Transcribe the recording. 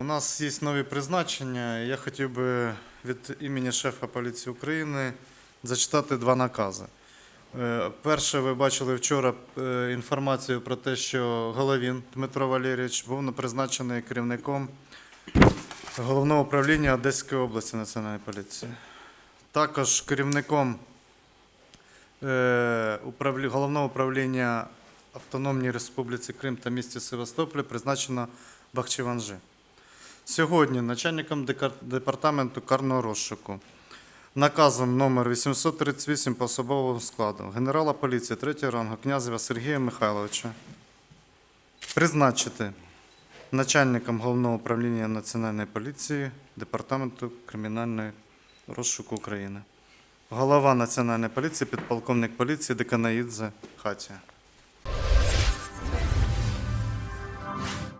У нас є нові призначення. Я хотів би від імені шефа поліції України зачитати два накази. Е, Перше, ви бачили вчора е, інформацію про те, що Головін Дмитро Валерійович був призначений керівником головного управління Одеської області Національної поліції. Також керівником е, головного управління Автономній Республіці Крим та місті Севастополі призначено Бахчеванжи. Сьогодні начальником департаменту карного розшуку наказом номер 838 по особовому складу генерала поліції 3 рангу князева Сергія Михайловича призначити начальником головного управління Національної поліції Департаменту кримінальної розшуку України. Голова Національної поліції, підполковник поліції Деканаїдзе Хатія.